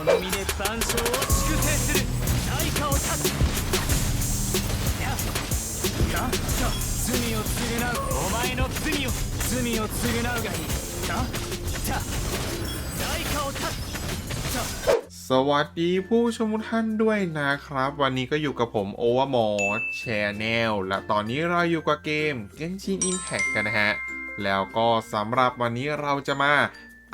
の身で万象を粛清する対価を断つやなじゃ罪を償うお前の罪を罪を償うがいいなじゃ対価を断つじゃ สวัสดีผู้ชมทุกท่านด้วยนะครับ วันนี้ก็อยู่กับผม Overmore Channel และตอนนี้เราอยู่กับเกม Genshin Impact กันนะฮะ แล้วก็สำหรับวันนี้เราจะมา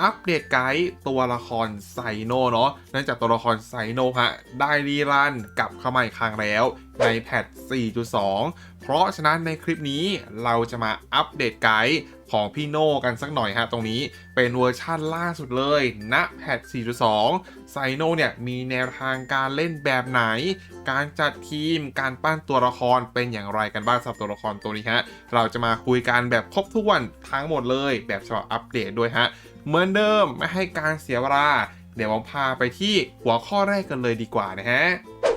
อัปเดตไกด์ตัวละครไซโนเนาะเนื่องจากตัวละครไซโนฮะได้รีรันกลับเข้ามาอีกครั้งแล้วในแพท4.2 เพราะฉะนั้นในคลิปนี้เราจะมาอัปเดตไกด์ของพี่โน่กันสักหน่อยฮะตรงนี้เป็นเวอร์ชั่นล่าสุดเลยณแพท 4.2 ไซโนเนี่ยมีแนวทางการเล่นแบบไหน การจัดทีมการปั้นตัวละครเป็นอย่างไรกันบ้างสำหรับตัวละครตัวนี้ฮะเราจะมาคุยกันแบบครบถ้วนทั้งหมดเลยแบบฉบับอัปเดตด้วยฮะเหมือนเดิมไม่ให้การเสียเวลาเดี๋ยวผมพาไปที่หัวข้อแรกกันเลยดีกว่านะฮะ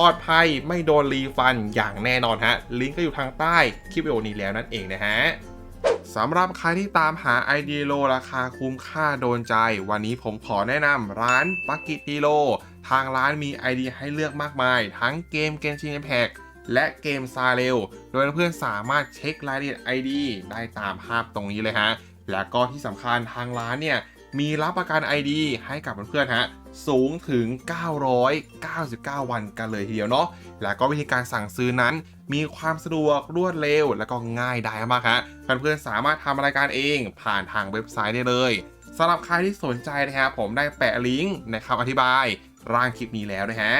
ปลอดภัยไม่โดนรีฟันอย่างแน่นอนฮะ ลิงก์ก็อยู่ทางใต้คลิปวิดีโอนี้แล้วนั่นเองนะฮะสำหรับใครที่ตามหาไอเดียโลราคาคุ้มค่าโดนใจ วันนี้ผมขอแนะนำร้านปักกิตีโล ทางร้านมีไอเดียให้เลือกมากมาย ทั้งเกมเกมชินแพกและเกมซาเรลโดยเพื่อนสามารถเช็ครายละเอียด ID ได้ตามภาพตรงนี้เลยฮะ และก็ที่สำคัญทางร้านเนี่ย มีรับประกัน ID ให้กับเพื่อนๆฮะสูงถึง 999 วันกันเลยทีเดียวเนาะแล้วก็วิธีการสั่งซื้อนั้น มีความสะดวกรวดเร็ว และก็ง่ายดายมากฮะเพื่อนๆสามารถทำรายการเองผ่านทางเว็บไซต์ได้เลยสำหรับใครที่สนใจนะครับผมได้แปะลิงก์ในคำอธิบายร่างคลิปนี้แล้วนะฮะ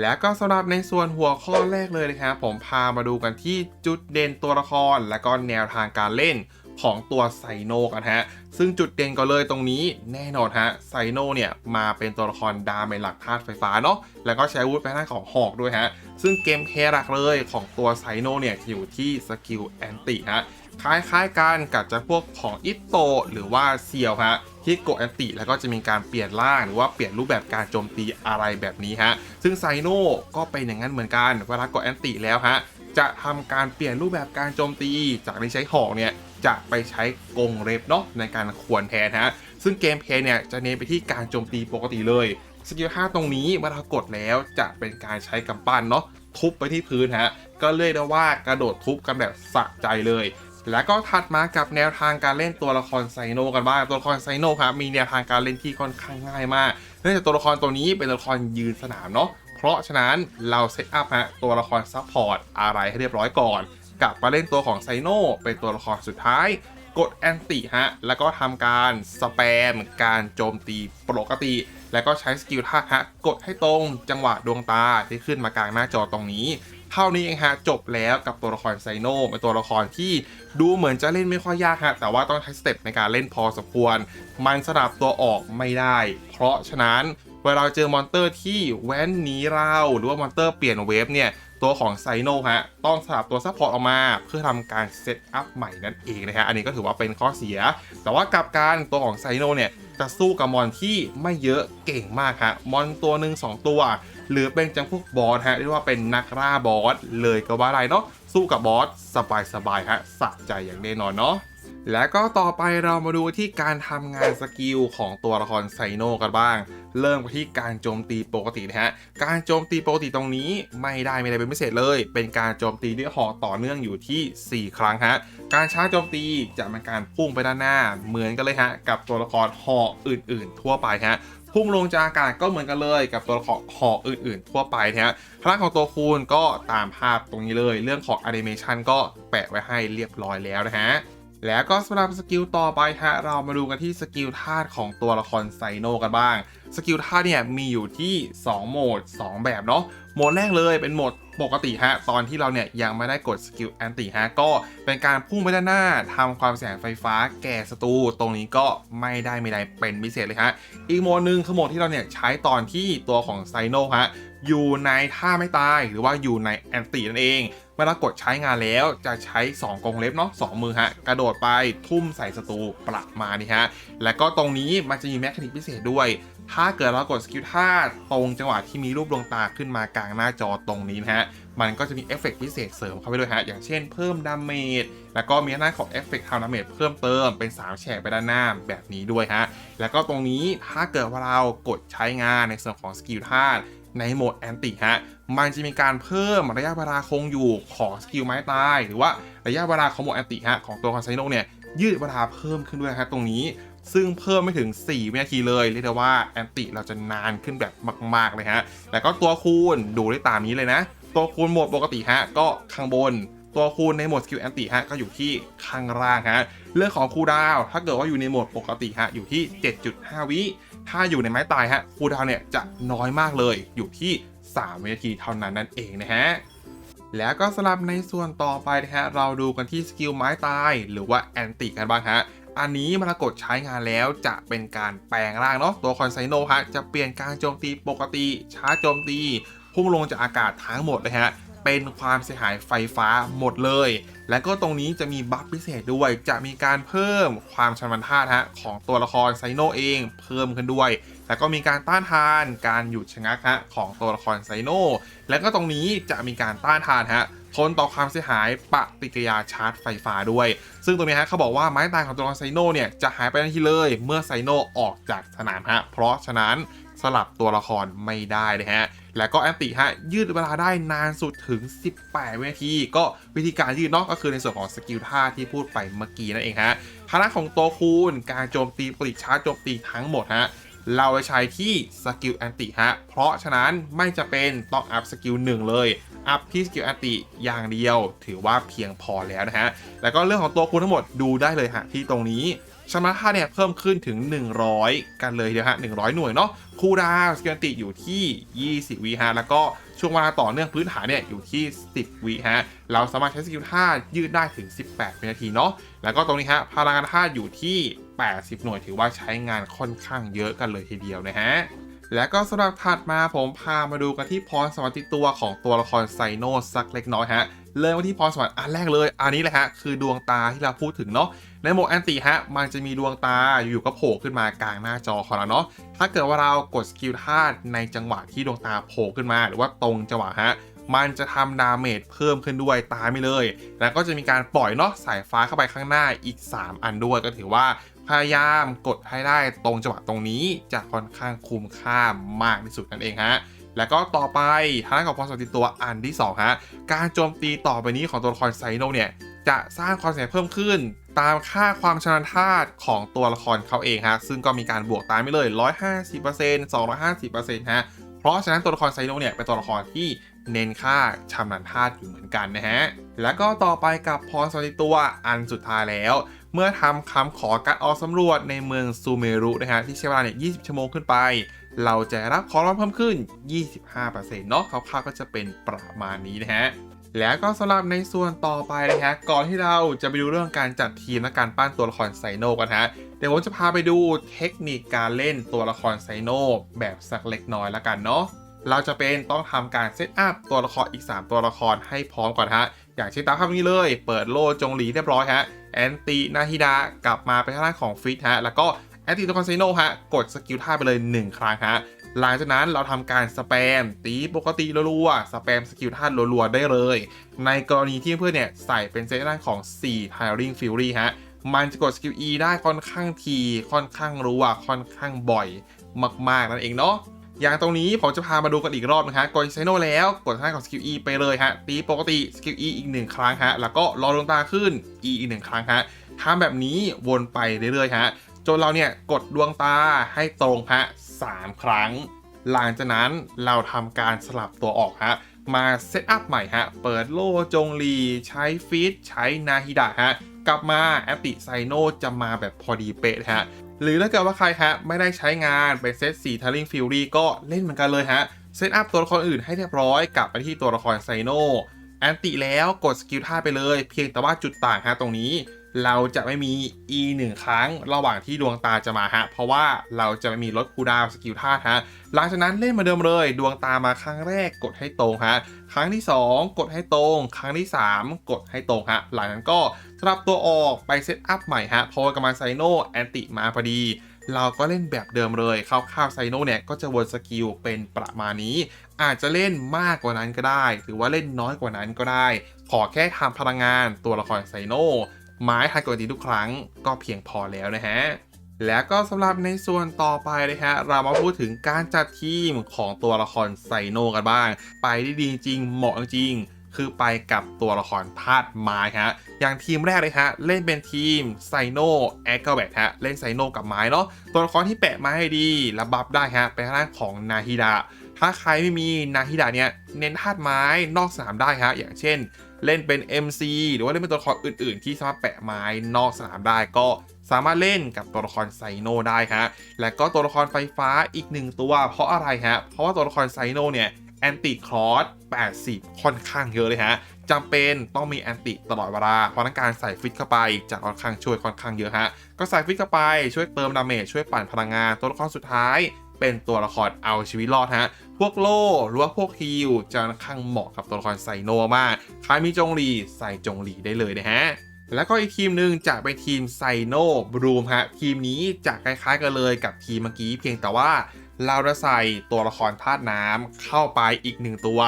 แล้วก็สำหรับในส่วนหัวข้อแรกเลยนะครับผมพามาดูกันที่จุดเด่นตัวละคร และก็แนวทางการเล่น ของตัวไซโนกันฮะ ซึ่งจุดเด่นก็เลยตรงนี้แน่นอนฮะไซโนเนี่ยมาเป็นตัวละครดาเมจหลักธาตุไฟฟ้าเนาะแล้วก็ใช้อาวุธไปทางของหอกด้วยฮะ ซึ่งเกมเพลย์หลักเลยของตัวไซโนเนี่ยอยู่ที่สกิลแอนติฮะคล้ายๆกันกับจะพวกของอิโตหรือว่าเซียวฮะที่กดแอนติแล้วก็จะมีการเปลี่ยนร่าง หรือว่าเปลี่ยนรูปแบบการโจมตีอะไรแบบนี้ฮะ ซึ่งไซโนก็เป็นอย่างนั้นเหมือนกันเวลากดแอนติแล้วฮะจะทำการเปลี่ยนรูปแบบการโจมตี จากที่ใช้หอกเนี่ย จะไปใช้กงเล็บเนาะในการขวนแทนฮะ ซึ่งเกมเพลย์เนี่ยจะเน้นไปที่การโจมตีปกติเลยสกิล5ตรงนี้เมื่อเรากดแล้วจะเป็นการใช้กำปั้นเนาะทุบไปที่พื้นฮะ ก็เรียกได้ว่ากระโดดทุบกันแบบสะใจเลย แล้วก็ถัดมากับแนวทางการเล่นตัวละครไซโนกันบ้าง ตัวละครไซโนครับมีแนวทางการเล่นที่ค่อนข้างง่ายมาก เนื่องจากตัวละครตัวนี้เป็นตัวละครยืนสนามเนาะ เพราะฉะนั้นเราเซตอัพฮะตัวละครซัพพอร์ตอะไรให้เรียบร้อยก่อน กลับมาเล่นตัวของไซโนเป็นตัวละครสุดท้าย กดแอนติฮะ แล้วก็ทำการสแปมการโจมตีปกติ แล้วก็ใช้สกิลท่าฮะ กดให้ตรงจังหวะดวงตาที่ขึ้นมากลางหน้าจอตรงนี้เท่านี้เองฮะจบแล้วกับตัวละครไซโนเป็นตัวละครที่ดูเหมือนจะเล่นไม่ค่อยยากฮะแต่ว่าต้องใช้สเต็ปในการเล่นพอสมควร มันสลับตัวออกไม่ได้ เพราะฉะนั้น เวลาเจอมอนเตอร์ที่แว้นหนีเราหรือว่ามอนเตอร์เปลี่ยนเวฟเนี่ยตัวของไซโนฮะต้องสลับตัวซัพพอร์ตออกมาเพื่อทำการเซตอัพใหม่นั่นเองนะฮะอันนี้ก็ถือว่าเป็นข้อเสีย แต่ว่ากับการตัวของไซโนเนี่ยจะสู้กับมอนที่ไม่เยอะเก่งมากฮะมอนตัวหนึ่งสองตัว หรือเป็นจังพวกบอสฮะเรียกว่าเป็นนักล่าบอสเลยก็ว่าได้เนาะสู้กับบอสสบายๆฮะสะใจอย่างแน่นอนเนาะและก็ต่อไปเรามาดูที่การทำงานสกิลของตัวละครไซโนกันบ้าง เริ่มไปที่การโจมตีปกตินะฮะ การโจมตีปกติตรงนี้ไม่ได้ไม่ได้เป็นพิเศษเลย เป็นการโจมตีด้วยหอกต่อเนื่องอยู่ที่ 4 ครั้งฮะ การชาร์จโจมตีจะเป็นการพุ่งไปด้านหน้า เหมือนกันเลยฮะกับตัวละครหอกอื่น ๆ ทั่วไปฮะพุ่งลงจากอากาศก็เหมือนกันเลยกับตัวละครหอกอื่นๆ ทั่วไปนะฮะพลังของตัวคูณก็ตามภาพตรงนี้เลย เรื่องของแอนิเมชันก็แปะไว้ให้เรียบร้อยแล้วนะฮะแล้วก็สำหรับสกิลต่อไปฮะเรามาดูกันที่สกิลธาตุของตัวละครไซโนกันบ้าง สกิลธาเนี่ยมีอยู่ที่ 2 โหมด 2 แบบเนาะโหมดแรกเลยเป็นโหมดปกติฮะ ตอนที่เราเนี่ยยังไม่ได้กดสกิลแอนติฮะ ก็เป็นการพุ่งไปด้านหน้าทำความเสียหายไฟฟ้าแก่ศัตรูตรงนี้ก็ไม่ได้ไม่ได้เป็นพิเศษเลยฮะ อีกโหมดหนึ่งคือโหมดที่เราเนี่ยใช้ตอนที่ตัวของไซโนฮะอยู่ในท่าไม่ตายหรือว่าอยู่ในแอนตินั่นเองเมื่อเรากดใช้งานแล้วจะใช้ 2กรงเล็บเนาะสองมือฮะ กระโดดไปทุ่มใส่ศัตรูประมาณนี้ฮะ แล้วก็ตรงนี้มันจะมีแมคานิกพิเศษด้วย ถ้าเกิดเรากดสกิลท่าตรงจังหวะที่มีรูปดวงตาขึ้นมากลางหน้าจอตรงนี้นะฮะ มันก็จะมีเอฟเฟกต์พิเศษเสริมเข้าไปด้วยฮะ อย่างเช่นเพิ่มดาเมจ แล้วก็มีหน้าของเอฟเฟกต์ทำดาเมจเพิ่มเติมเป็น 3 แฉกไปด้านหน้าแบบนี้ด้วยฮะ แล้วก็ตรงนี้ถ้าเกิดว่าเรากดใช้งานในส่วนของสกิลท่าในโหมดแอนติฮะ มันจะมีการเพิ่มระยะเวลาคงอยู่ของสกิลไม้ตาย หรือว่าระยะเวลาของโหมดแอนติฮะของตัวคอนไซโนเนี่ยยืดเวลาเพิ่มขึ้นด้วยฮะตรงนี้ ซึ่งเพิ่มไม่ถึง 4 วินาทีเลยเรียกได้ว่าแอนติเราจะนานขึ้นแบบมาก ๆ เลยฮะ แล้วก็ตัวคูณดูได้ตามนี้เลยนะ ตัวคูณโหมดปกติฮะก็ข้างบนตัวคูณในโหมดสกิลแอนติฮะก็อยู่ที่ข้างล่างฮะเรื่องของคูดาวถ้าเกิดว่าอยู่ในโหมดปกติฮะอยู่ที่ 7.5 วิถ้าอยู่ในไม้ตายฮะคูดาวเนี่ยจะน้อยมากเลยอยู่ที่ 3 วินาทีเท่านั้นนั่นเองนะฮะแล้วก็สำหรับในส่วนต่อไปนะฮะเราดูกันที่สกิลไม้ตายหรือว่าแอนติกันบ้างฮะ อันนี้มื่อกดใช้งานแล้วจะเป็นการแปลงร่างเนาะตัวคอนไซโนฮะจะเปลี่ยนการโจมตีปกติช้าโจมตี พุ่งลงจากอากาศทั้งหมดเลยฮะเป็นความเสียหายไฟฟ้าหมดเลย และก็ตรงนี้จะมีบัฟพิเศษด้วย จะมีการเพิ่มความชำนาญท่าตุฮะของตัวละครไซโนเองเพิ่มขึ้นด้วย แล้วก็มีการต้านทานการหยุดชะงักฮะของตัวละครไซโน แล้วก็ตรงนี้จะมีการต้านทานฮะ ทนต่อความเสียหายปฏิกิริยาชาร์จไฟฟ้าด้วย ซึ่งตรงนี้ฮะเขาบอกว่าไม้ตายของตัวละครไซโนเนี่ยจะหายไปทันทีเลย เมื่อไซโนออกจากสนามฮะเพราะฉะนั้นสลับตัวละครไม่ได้เลยฮะ แล้วก็แอนติฮะยืดเวลาได้นานสุดถึง 18 วินาที ก็วิธีการยืดเนาะก็คือในส่วนของสกิลท่าที่พูดไปเมื่อกี้นั่นเองฮะคณะของตัวคูณการโจมตีปริชาร์จโจมตีทั้งหมดฮะ เราจะใช้ที่สกิลแอนติฮะ เพราะฉะนั้นไม่จะเป็นต้องอัพสกิลหนึ่งเลย อัพที่สกิลแอนติอย่างเดียว ถือว่าเพียงพอแล้วนะฮะ แล้วก็เรื่องของตัวคูณทั้งหมดดูได้เลยฮะที่ตรงนี้ชำนาญท่าเนี่ยเพิ่มขึ้นถึง 100 กันเลยเดียวฮะ 100 หน่วยเนาะ คูดาวสกิลติอยู่ที่ 20วิฮะ แล้วก็ช่วงเวลาต่อเนื่องพื้นฐานเนี่ยอยู่ที่ 10วิฮะ เราสามารถใช้สกิลท่ายืดได้ถึง 18วินาทีเนาะ แล้วก็ตรงนี้ฮะ พลังงานธาอยู่ที่ 80 หน่วยถือว่าใช้งานค่อนข้างเยอะกันเลยทีเดียวนะฮะและก็สำหรับถัดมาผมพามาดูกันที่พรสวรรค์ติดตัวของตัวละครไซโนสักเล็กน้อยฮะเริ่มที่พรสวรรค์อันแรกเลย อันนี้แหละฮะคือดวงตาที่เราพูดถึงเนาะในโหมดแอนติฮะมันจะมีดวงตาอยู่ก็โผล่ขึ้นมากลางหน้าจอของเราเนาะถ้าเกิดว่าเรากดสกิลธาตุในจังหวะที่ดวงตาโผล่ขึ้นมา หรือว่าตรงจังหวะฮะมันจะทำดาเมจเพิ่มขึ้นด้วยตายไม่เลย แล้วก็จะมีการปล่อยเนาะสายฟ้าเข้าไปข้างหน้าอีก 3 อันด้วยก็ถือว่า พยายามกดให้ได้ตรงจังหวะตรงนี้จะค่อนข้างคุ้มค่ามากที่สุดนั่นเองฮะแล้วก็ต่อไปทางด้านของพรสวรรค์ติดตัวอันที่2ฮะการโจมตีต่อไปนี้ของตัวละครไซโนเนี่ยจะสร้างความเสียหายเพิ่มขึ้นตามค่าความชำนาญธาตุของตัวละครเขาเองฮะซึ่งก็มีการบวกตามไปเลย 150% 250%ฮะ เพราะฉะนั้นตัวละครไซโนเนี่ยเป็นตัวละครที่เน้นค่าชำนาญธาตุอยู่เหมือนกันนะฮะ แล้วก็ต่อไปกับพรสวรรค์ติดตัวอันสุดท้ายแล้ว เมื่อทำคำขอการออกสำรวจในเมืองซูเมรุนะฮะที่ใช้เวลาเนี่ย 20 ชั่วโมงขึ้นไป เราจะรับของรางวัลเพิ่มขึ้น 25%เนาะคร่าวๆก็จะเป็นประมาณนี้นะฮะแล้วก็สำหรับในส่วนต่อไปนะฮะก่อนที่เราจะไปดูเรื่องการจัดทีมและการปั้นตัวละครไซโนกันฮะ เดี๋ยวผมจะพาไปดูเทคนิคการเล่นตัวละครไซโนแบบสักเล็กน้อยแล้วกันเนาะเราจะเป็นต้องทำการเซตอัพตัวละครอีก 3 ตัวละครให้พร้อมก่อนฮะ อย่างเช่นตามภาพนี้เลย เปิดโลจงหลีเรียบร้อยฮะ แอนตินาฮิดากลับมาเป็นทางด้าของฟิตฮะ แล้วก็แอนติตัวคอนไซโนฮะ กดสกิลท่าไปเลย 1 ครั้งฮะ หลังจากนั้นเราทำการสแปม ตีปกติรัวๆ สแปมสกิลท่ารัวๆ ได้เลย ในกรณีที่เพื่อนเนี่ยใส่เป็นเซตด้านของ 4 Tiring Fury ฮะ มันจะกดสกิล E ได้ค่อนข้างทีค่อนข้างรัวค่อนข้างบ่อยมากๆนั่นเองเนาะอย่างตรงนี้ผมจะพามาดูกันอีกรอบนะฮะกดไซโนแล้วกดท่าของสกิล E ไปเลยฮะ ตีปกติสกิล E อีกหนึ่งครั้งฮะ แล้วก็รอดวงตาขึ้น E อีกหนึ่งครั้งฮะทำแบบนี้วนไปเรื่อยๆฮะ จนเราเนี่ยกดดวงตาให้ตรงฮะสามครั้ง หลังจากนั้นเราทำการสลับตัวออกฮะ มาเซตอัพใหม่ฮะ เปิดโลจงลี ใช้ฟีดใช้นาฮิดะฮะ กลับมาแอปติไซโนจะมาแบบพอดีเป๊ะฮะ หรือถ้าเกิดว่าใครฮะไม่ได้ใช้งานไปเซตสีทาริงฟิลลี่ก็เล่นเหมือนกันเลยฮะ เซตอัพตัวละครอื่นให้เรียบร้อยกลับไปที่ตัวละครไซโนแอนติแล้วกดสกิลท่าไปเลย เพียงแต่ว่าจุดต่างฮะตรงนี้ เราจะไม่มี e 1ครั้งระหว่างที่ดวงตาจะมาฮะ เพราะว่าเราจะไม่มีลดคูดาวสกิลธาตุฮะ หลังจากนั้นเล่นมาเดิมเลย ดวงตามาครั้งแรกกดให้ตรงฮะ ครั้งที่ 2 กดให้ตรง ครั้งที่ 3 กดให้ตรงฮะ หลังนั้นก็สลับตัวออกไปเซตอัพใหม่ฮะ เพราะว่ากำลังไซโนแอนติมาพอดีเราก็เล่นแบบเดิมเลยคร่าวๆไซโนเนี่ยก็จะวนสกิลเป็นประมาณนี้ อาจจะเล่นมากกว่านั้นก็ได้ หรือว่าเล่นน้อยกว่านั้นก็ได้ ขอแค่ทำพลังงานตัวละครไซโน ไม้ทันกว่าดีทุกครั้งก็เพียงพอแล้วนะฮะแล้วก็สำหรับในส่วนต่อไปนะฮะเรามาพูดถึงการจัดทีมของตัวละครไซโนกันบ้าง ไปได้ดีจริงเหมาะจริง คือไปกับตัวละครธาตุไม้ฮะอย่างทีมแรกเลยฮะเล่นเป็นทีมไซโนแอคเกอร์แบทฮะเล่นไซโนกับไม้เนาะตัวละครที่แปะไม้ให้ดีและบัฟได้ฮะเป็นทางด้านของนาฮิดะถ้าใครไม่มีนาฮิดะเนี่ยเน้นธาตุไม้นอกสนามได้ฮะอย่างเช่นเล่นเป็น MC หรือว่าเล่นเป็นตัวละครอื่นๆ ที่สามารถแปะไม้นอกสนามได้ก็สามารถเล่นกับตัวละครไซโนได้ฮะ และก็ตัวละครไฟฟ้าอีกหนึ่งตัว เพราะอะไรฮะ เพราะว่าตัวละครไซโนเนี่ย แอนติคลอส80 ค่อนข้างเยอะเลยฮะจำเป็นต้องมีแอนติตลอดเวลา เพราะนั้นการใส่ฟิตเข้าไปจะค่อนข้างช่วยค่อนข้างเยอะฮะ ก็ใส่ฟิตเข้าไปช่วยเติมดาเมจช่วยปั่นพลังงาน ตัวละครสุดท้าย เป็นตัวละครเอาชีวิตรอดฮะ พวกโล่หรือว่าพวกฮิลจะค่อนข้างเหมาะกับตัวละครไซโนมาก ใครมีจงหลีใส่จงหลีได้เลยนะฮะแล้วก็อีกทีมหนึ่งจะเป็นทีมไซโนบรูมฮะ ทีมนี้จะคล้ายๆกันเลยกับทีมเมื่อกี้เพียงแต่ว่า เราจะใส่ตัวละครธาตุน้ำเข้าไปอีกหนึ่งตัว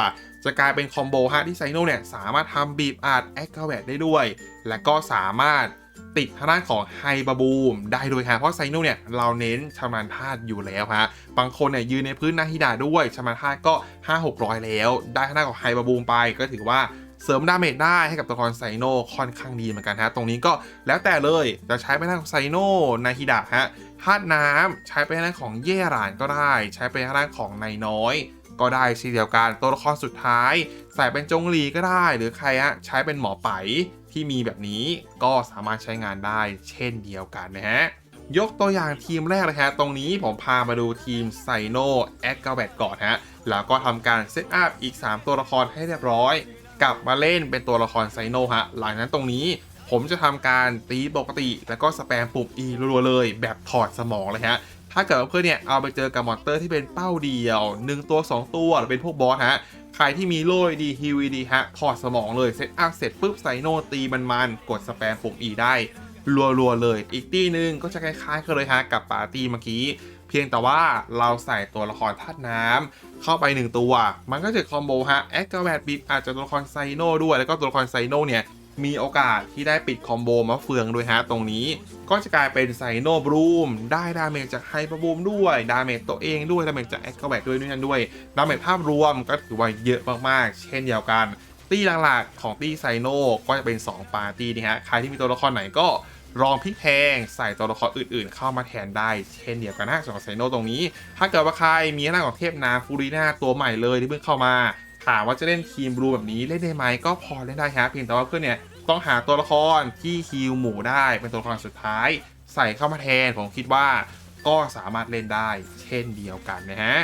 จะกลายเป็นคอมโบฮะที่ไซโนเนี่ยสามารถทำบีบอัดแอคเกอร์แวได้ด้วย และก็สามารถติดทางด้านของไฮบาบูมได้ด้วยฮะเพราะไซโนเนี่ยเราเน้นชำนาญธาตุอยู่แล้วฮะบางคนเนี่ยยืนในพื้นนาฮิดาด้วยชำนาญธาตุก็ 5 600 แล้ว ได้ทางด้านของไฮบาบูมไปก็ถือว่าเสริมดาเมจได้ให้กับตัวละครไซโนค่อนข้างดีเหมือนกันฮะ ตรงนี้ก็แล้วแต่เลยจะใช้ไปทางของไซโนนาฮิดะฮะ ธาตุน้ำใช้ไปทางด้านของเย่หรานก็ได้ ใช้ไปทางด้านของนายน้อย ก็ได้เช่นเดียวกันตัวละครสุดท้าย ใส่เป็นจงลีก็ได้ หรือใครฮะใช้เป็นหมอไปที่มีแบบนี้ก็สามารถใช้งานได้เช่นเดียวกันนะฮะยกตัวอย่างทีมแรกเลยฮะ ตรงนี้ผมพามาดูทีมไซโนแอคเกาแบก่อนฮะ แล้วก็ทำการเซตอัพอีก 3 ตัวละครให้เรียบร้อย กลับมาเล่นเป็นตัวละครไซโนฮะ หลังนั้นตรงนี้ ผมจะทำการตีปกติ แล้วก็สแปมปุ่ม E รัวๆเลย แบบถอดสมองเลยฮะถ้าเกิดเพื่อนเนี่ยเอาไปเจอกับมอนเตอร์ที่เป็นเป้าเดียว 1 ตัว 2 ตัวหรือเป็นพวกบอสฮะใครที่มีโล่ดีฮิวดีฮะถอดสมองเลยเซตอัพเสร็จปุ๊บไซโนตีมันๆกดสแปมปุ่ม E ได้รัวๆเลย อีกตีหนึ่งก็จะคล้ายๆกันเลยฮะกับปาร์ตี้เมื่อกี้ เพียงแต่ว่าเราใส่ตัวละครธาตุน้ำเข้าไป 1 ตัว มันก็จะคอมโบฮะแอคเกอร์แบดบิดอาจจะตัวละครไซโนด้วยแล้วก็ตัวละครไซโนเนี่ย มีโอกาสที่ได้ปิดคอมโบมะเฟืองด้วยฮะตรงนี้ ก็จะกลายเป็นไซโนบรูมได้ดาเมจจากไฮปะบูมด้วย ดาเมจตัวเองด้วย ดาเมจจากแอคเกอร์แบดด้วยด้วยนั่นด้วย ดาเมจภาพรวมก็ถือว่าเยอะมากๆ เช่นเดียวกัน ตีหลักๆของตีไซโนก็จะเป็น 2 ปาร์ตี้นี่ฮะ ใครที่มีตัวละครไหนก็ลองพลิกแพงใส่ตัวละครอื่นๆ เข้ามาแทนได้ เช่นเดียวกันนะสำหรับไซโนตรงนี้ ถ้าเกิดว่าใครมีหน้าของเทพนาฟูริน่าตัวใหม่เลยที่เพิ่งเข้ามา ถามว่าจะเล่นทีมบลูแบบนี้เล่นได้ไหมก็พอเล่นได้ฮะเพียงแต่ว่าเพื่อนเนี่ยต้องหาตัวละครที่ฮิลหมู่ได้เป็นตัวละครสุดท้าย ใส่เข้ามาแทนผมคิดว่าก็สามารถเล่นได้เช่นเดียวกันนะฮะ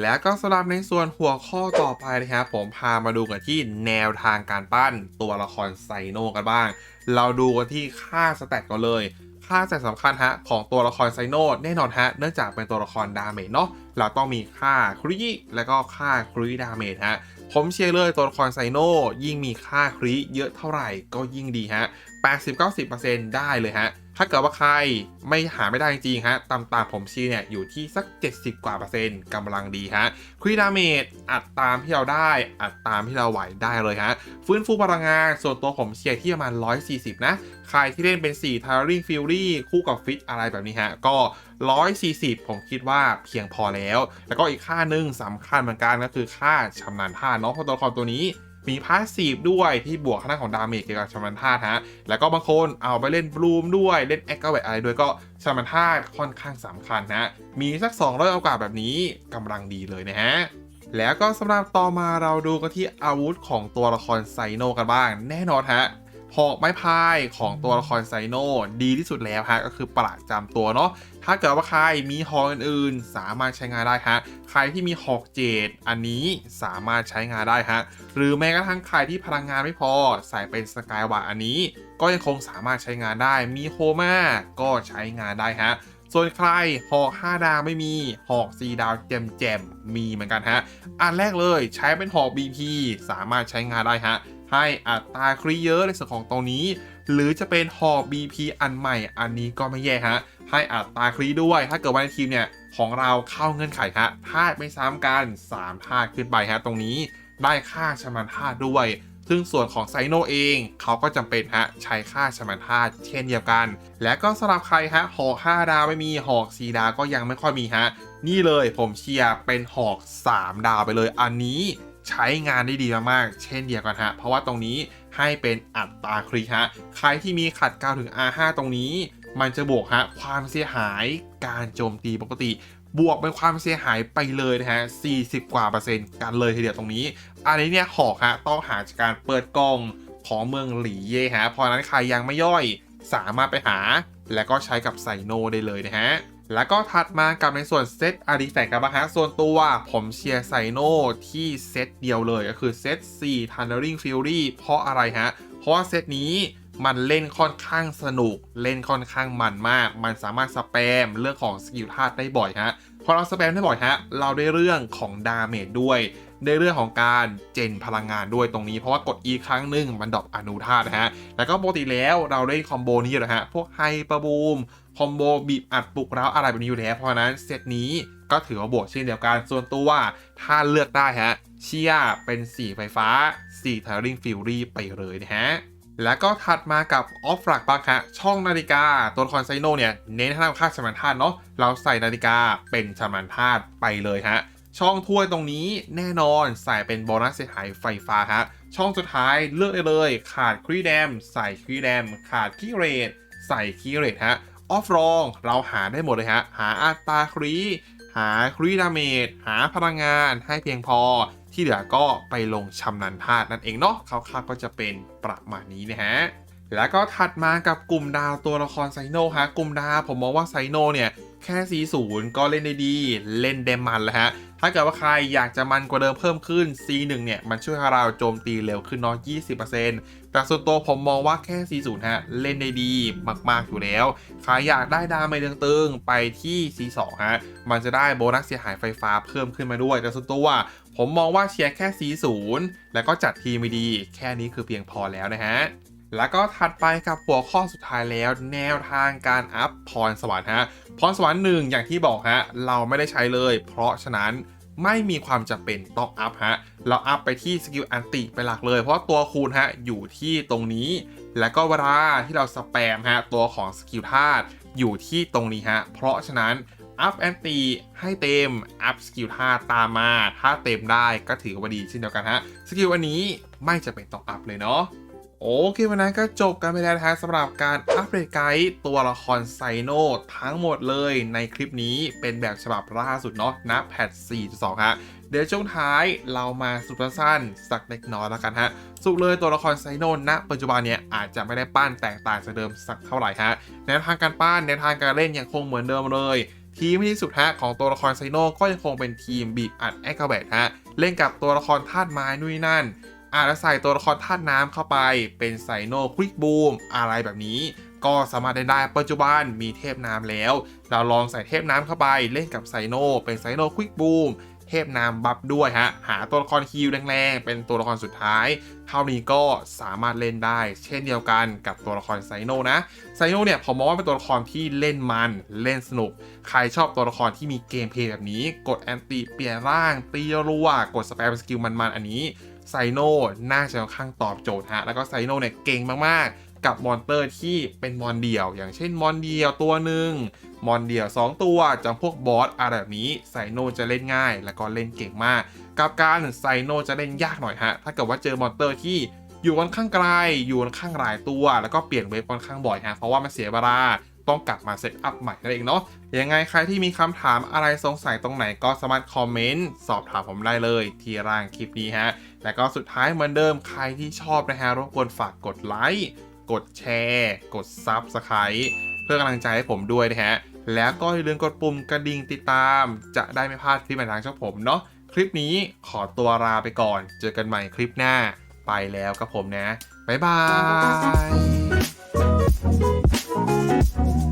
แล้วก็สำหรับในส่วนหัวข้อต่อไปนะครับผมพามาดูกันที่แนวทางการปั้นตัวละครไซโนกันบ้าง เราดูกันที่ค่าสแตทก่อนเลย ค่าสแตทสำคัญฮะของตัวละครไซโนแน่นอนฮะเนื่องจากเป็นตัวละครดาเมจเนาะ เราต้องมีค่าคริและก็ค่าคริดาเมจฮะผมเชียร์เลยตัวละครไซโนยิ่งมีค่าคริเยอะเท่าไหร่ก็ยิ่งดีฮะ 80-90%ได้เลยฮะ ถ้าเกิดว่าใครไม่หาไม่ได้จริงๆฮะตามตามผมชี้เนี่ยอยู่ที่สัก 70 กว่าเปอร์เซ็นต์กำลังดีฮะควีดาเมจอัดตามที่เราได้ อัดตามที่เราไหวได้เลยฮะฟื้นฟูพลังงานส่วนตัวผมเชียร์ที่ประมาณ 140 นะ ใครที่เล่นเป็น 4 t a r i n g Fury คู่กับฟิตอะไรแบบนี้ฮะ ก็ 140 ผมคิดว่าเพียงพอแล้ว แล้วก็อีกค่าหนึ่งสำคัญเหมือนกันก็คือค่าชำนาญท่าเนาะเพราะตัวละครตัวนี้ มีพาสซีฟด้วยที่บวกขนาดของดาเมจเกี่ยวกับชำนาญธาตุฮะ แล้วก็บางคนเอาไปเล่นบลูมด้วยเล่นแอคเกอร์แวอะไรด้วยก็ชำนาญธาตุค่อนข้างสำคัญนะ มีสัก 200โอกาสแบบนี้กำลังดีเลยนะฮะแล้วก็สำหรับต่อมาเราดูกันที่อาวุธของตัวละครไซโนกันบ้าง แน่นอนฮะ หอกไม้พายของตัวละครไซโนดีที่สุดแล้วฮะก็คือประจำตัวเนาะถ้าเกิดว่าใครมีหอกอื่นๆ สามารถใช้งานได้ฮะใครที่มีหอกเจดอันนี้สามารถใช้งานได้ฮะหรือแม้กระทั่งใครที่พลังงานไม่พอใส่เป็นสกายวาอันนี้ ก็ยังคงสามารถใช้งานได้ มีโคม่าก็ใช้งานได้ฮะส่วนใครหอก 5 ดาวไม่มี หอก 4 ดาวแจมแจมๆมีเหมือนกันฮะ อันแรกเลยใช้เป็นหอก BP สามารถใช้งานได้ฮะ ให้อัตราครีเยอะในส่วนของตรงนี้ หรือจะเป็นหอก BP อันใหม่อันนี้ก็ไม่แย่ฮะ ให้อัตราครีด้วย ถ้าเกิดว่าในทีมเนี่ยของเราเข้าเงื่อนไขฮะธาตุไม่ซ้ำกัน3ธาตุขึ้นไปฮะตรงนี้ได้ค่าชำนาธาตุด้วย ซึ่งส่วนของไซโนเองเขาก็จำเป็นฮะใช้ค่าชำนาธาตุเช่นเดียวกัน และก็สำหรับใครฮะหอก5ดาวไม่มีหอก4ดาวก็ยังไม่ค่อยมีฮะนี่เลยผมเชียร์เป็นหอก 3 ดาวไปเลยอันนี้ ใช้งานได้ดีมากๆ เช่นเดียวกันฮะ เพราะว่าตรงนี้ให้เป็นอัตราคริฮะ ใครที่มีขัด9ถึง R5 ตรงนี้ มันจะบวกฮะความเสียหายการโจมตีปกติ บวกเป็นความเสียหายไปเลยนะฮะ 40 กว่าเปอร์เซ็นต์กันเลยทีเดียวตรงนี้ อันนี้เนี่ยหอกฮะต้องหาจากการเปิดกล่องของเมืองหลีเย่ฮะ เพราะนั้นใครยังไม่ย่อยสามารถไปหา แล้วก็ใช้กับไซโนได้เลยนะฮะ แล้วก็ถัดมากับในส่วนเซตอาร์ติแฟกต์กันบ้างฮะส่วนตัวผมเชียร์ไซโนที่เซตเดียวเลยก็คือเซต4 Thundering Fury เพราะอะไรฮะ เพราะว่าเซตนี้มันเล่นค่อนข้างสนุก เล่นค่อนข้างมันมาก มันสามารถสแปมเรื่องของสกิลธาตุได้บ่อยฮะ พอเราสแปมได้บ่อยฮะ เราได้เรื่องของดาเมจด้วย ได้เรื่องของการเจนพลังงานด้วยตรงนี้ เพราะว่ากด E ครั้งหนึ่งมันดอปอนุธาตุนะฮะแล้วก็ปกติแล้วเราได้คอมโบนี้อยู่แล้วฮะพวกไฮเปอร์บูมคอมโบบีบอัดปลุกเร้าอะไรแบบนี้อยู่แล้ว เพราะฉะนั้นเซตนี้ก็ถือว่าบวกเช่นเดียวกัน ส่วนตัวถ้าเลือกได้ฮะเชียเป็น4ไฟฟ้า4 t i r i n g Fury ไปเลยนะฮะแล้วก็ถัดมากับออฟฟลักบักฮะช่องนาฬิกาตัวละครไซโนเนี่ย เน้นให้ทำค่าชำนาญธาตุเนาะเราใส่นาฬิกาเป็นชำนาญธาตุไปเลยฮะ ช่องถ้วยตรงนี้แน่นอนใส่เป็นโบนัสเสียหายไฟฟ้าฮะช่องสุดท้ายเลือกได้เลย ขาดครีแดม ใส่ครีแดม ขาดคีเรทใส่คีเรทฮะออฟรองเราหาได้หมดเลยฮะหาอัตราครีหาครีดาเมจหาพลังงานให้เพียงพอ ที่เหลือก็ไปลงชำนาญธาตุนั่นเองเนาะคร่าวๆก็จะเป็นประมาณนี้นะฮะแล้วก็ถัดมากับกลุ่มดาวตัวละครไซโนฮะกลุ่มดาวผมมองว่าไซโนเนี่ยแค่ 40 ก็เล่นได้ดี เล่นได้มันแล้วฮะ ถ้าเกิดว่าใครอยากจะมันกว่าเดิมเพิ่มขึ้น C1 เนี่ย มันช่วยให้เราโจมตีเร็วขึ้นเนาะ 20%แต่ส่วนตัวผมมองว่าแค่ 40 ฮะ เล่นได้ดีมากๆอยู่แล้ว ใครอยากได้ดาวไม่ตึงๆ ไปที่ C2 ฮะ มันจะได้โบนัสเสียหายไฟฟ้าเพิ่มขึ้นมาด้วย แต่ส่วนตัวผมมองว่าเชียร์แค่ C0 แล้วก็จัดทีมไม่ดี แค่นี้คือเพียงพอแล้วนะฮะ แล้วก็ถัดไปกับหัวข้อสุดท้ายแล้ว แนวทางการอัพพรสวรรค์ฮะพรสวรรค์หนึ่งอย่างที่บอกฮะเราไม่ได้ใช้เลย เพราะฉะนั้นไม่มีความจำเป็นต้องอัพฮะ เราอัพไปที่สกิลอันติไปหลักเลย เพราะตัวคูณฮะอยู่ที่ตรงนี้ แล้วก็เวลาที่เราสแปมฮะตัวของสกิลธาตุอยู่ที่ตรงนี้ฮะ เพราะฉะนั้นอัพแอนตีให้เต็ม อัพสกิลธาตุตามมา ถ้าเต็มได้ก็ถือว่าดีเช่นเดียวกันฮะ สกิลอันนี้ไม่จะเป็นต้องอัพเลยเนาะ โอเควันนั้นก็จบกันไปแล้วนะสำหรับการอัปเดตไกด์ตัวละครไซโนทั้งหมดเลยในคลิปนี้เป็นแบบฉบับล่าสุดเนาะนะแพท 4.2 ฮะ เดี๋ยวช่วงท้ายเรามาสรุปสั้นสักเล็กน้อยแล้วกันฮะสรุปเลยตัวละครไซโนณปัจจุบันเนี่ยอาจจะไม่ได้ปั้นแตกต่างจากเดิมสักเท่าไหร่ฮะแนทางการปั้นแนทางการเล่นยังคงเหมือนเดิมเลยทีมที่สุดฮะของตัวละครไซโนก็ยังคงเป็นทีมบีบอัดแอคเคาแบทฮะเล่นกับตัวละครธาตุไม้นู่นนนั่น อาจจะใส่ตัวละครธาตุน้ำเข้าไป เป็นไซโนควิกบูมอะไรแบบนี้ ก็สามารถได้ได้ปัจจุบันมีเทพน้ำแล้ว เราลองใส่เทพน้ำเข้าไปเล่นกับไซโนเป็นไซโนควิกบูมเทพน้ำบัฟด้วยฮะ หาตัวละครฮิลแรงๆ เป็นตัวละครสุดท้าย เท่านี้ก็สามารถเล่นได้ เช่นเดียวกันกับตัวละครไซโนนะ ไซโนเนี่ยผมมองว่าเป็นตัวละครที่เล่นมันเล่นสนุก ใครชอบตัวละครที่มีเกมเพลย์แบบนี้ กดแอนติเปลี่ยนร่างตีรัวกดสแปมสกิลมันๆ อันนี้ ไซโนน่าจะค่อนข้างตอบโจทย์ฮะ แล้วก็ไซโนเนี่ยเก่งมากๆ กับมอนเตอร์ที่เป็นมอนเดียว อย่างเช่นมอนเดียวตัวหนึ่งมอนเดียว 2 ตัวจำพวกบอสอะไรแบบนี้ไซโนจะเล่นง่าย แล้วก็เล่นเก่งมาก กับการไซโนจะเล่นยากหน่อยฮะ ถ้าเกิดว่าเจอมอนเตอร์ที่อยู่ค่อนข้างไกล อยู่ค่อนข้างหลายตัว แล้วก็เปลี่ยนเวฟค่อนข้างบ่อยฮะ เพราะว่ามันเสียเวลา ต้องกลับมาเซตอัพใหม่นั่นเองเนาะยังไงใครที่มีคำถามอะไรสงสัยตรงไหนก็สามารถคอมเมนต์สอบถามผมได้เลยที่ร่างคลิปนี้ฮะและก็สุดท้ายเหมือนเดิมใครที่ชอบนะฮะรบกวนฝากกดไลค์กดแชร์ กด Subscribe เพื่อกำลังใจให้ผมด้วยนะฮะแล้วก็อย่าลืมกดปุ่มกระดิ่งติดตาม จะได้ไม่พลาดคลิปใหม่ทางช่องผมเนาะคลิปนี้ขอตัวลาไปก่อน เจอกันใหม่คลิปหน้า ไปแล้วกับผมนะ บ๊ายบาย Thank you.